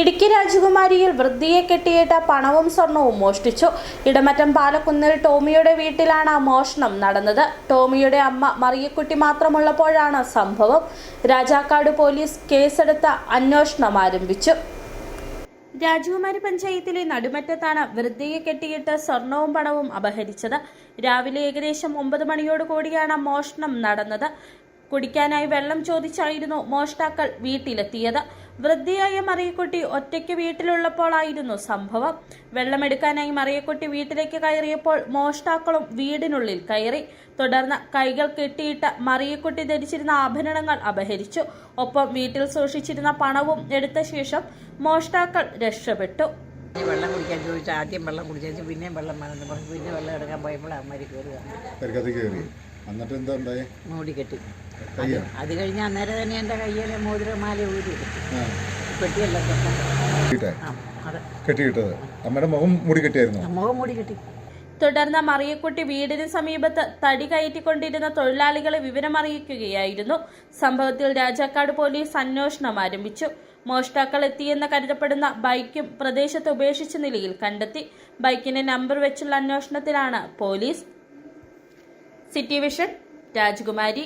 ഇടുക്കി രാജകുമാരിയിൽ വൃദ്ധിയെ കെട്ടിയിട്ട പണവും സ്വർണവും മോഷ്ടിച്ചു. ഇടമറ്റം പാലക്കുന്നിൽ ടോമിയുടെ വീട്ടിലാണ് മോഷണം നടന്നത്. ടോമിയുടെ അമ്മ മറിയക്കുട്ടി മാത്രമുള്ളപ്പോഴാണ് സംഭവം. രാജാക്കാട് പോലീസ് കേസെടുത്ത് അന്വേഷണം ആരംഭിച്ചു. രാജകുമാരി പഞ്ചായത്തിലെ നടുമറ്റത്താണ് വൃദ്ധിയെ കെട്ടിയിട്ട് സ്വർണവും പണവും അപഹരിച്ചത്. രാവിലെ ഏകദേശം ഒമ്പത് മണിയോട് കൂടിയാണ് മോഷണം നടന്നത്. കുടിക്കാനായി വെള്ളം ചോദിച്ചായിരുന്നു മോഷ്ടാക്കൾ വീട്ടിലെത്തിയത്. വൃദ്ധിയായ മറിയക്കുട്ടി ഒറ്റയ്ക്ക് വീട്ടിലുള്ളപ്പോഴായിരുന്നു സംഭവം. വെള്ളമെടുക്കാനായി മറിയക്കുട്ടി വീട്ടിലേക്ക് കയറിയപ്പോൾ മോഷ്ടാക്കളും വീടിനുള്ളിൽ കയറി. തുടർന്ന് കൈകൾ കെട്ടിയിട്ട് മറിയക്കുട്ടി ധരിച്ചിരുന്ന ആഭരണങ്ങൾ അപഹരിച്ചു. ഒപ്പം വീട്ടിൽ സൂക്ഷിച്ചിരുന്ന പണവും എടുത്ത ശേഷം മോഷ്ടാക്കൾ രക്ഷപ്പെട്ടു. ഈ വെള്ളം കുടിക്കാൻ ചോദിച്ചാൽ ആദ്യം വെള്ളം കുടിച്ചു പിന്നെയും വെള്ളം വേണമെന്ന് പറഞ്ഞു. പിന്നെ വെള്ളം എടുക്കാൻ പോയപ്പോൾ അമ്മ കയറി എന്നിട്ട് എന്താ ഉണ്ടായി മൂടി കെട്ടി. കയ്യ? അത് കഴിഞ്ഞ് അന്നേരം തന്നെ എന്റെ കയ്യിലെ മോതിരമാല ഊരി പെട്ടിയല്ല കെട്ടിയിട്ടത്. അമ്മയുടെ മുഖം മൂടി കെട്ടിയായിരുന്നു? മുഖം മൂടി കെട്ടി. തുടർന്ന് മറിയക്കുട്ടി വീടിന് സമീപത്ത് തടി കയറ്റിക്കൊണ്ടിരുന്ന തൊഴിലാളികളെ വിവരമറിയിക്കുകയായിരുന്നു സംഭവത്തിൽ രാജാക്കാട് പോലീസ് അന്വേഷണം ആരംഭിച്ചു. മോഷ്ടാക്കൾ എത്തിയെന്ന് കരുതപ്പെടുന്ന ബൈക്കും പ്രദേശത്ത് ഉപേക്ഷിച്ച നിലയിൽ കണ്ടെത്തി. ബൈക്കിന്റെ നമ്പർ വെച്ചുള്ള അന്വേഷണത്തിലാണ് പോലീസ്. സിറ്റി വിഷൻ രാജകുമാരി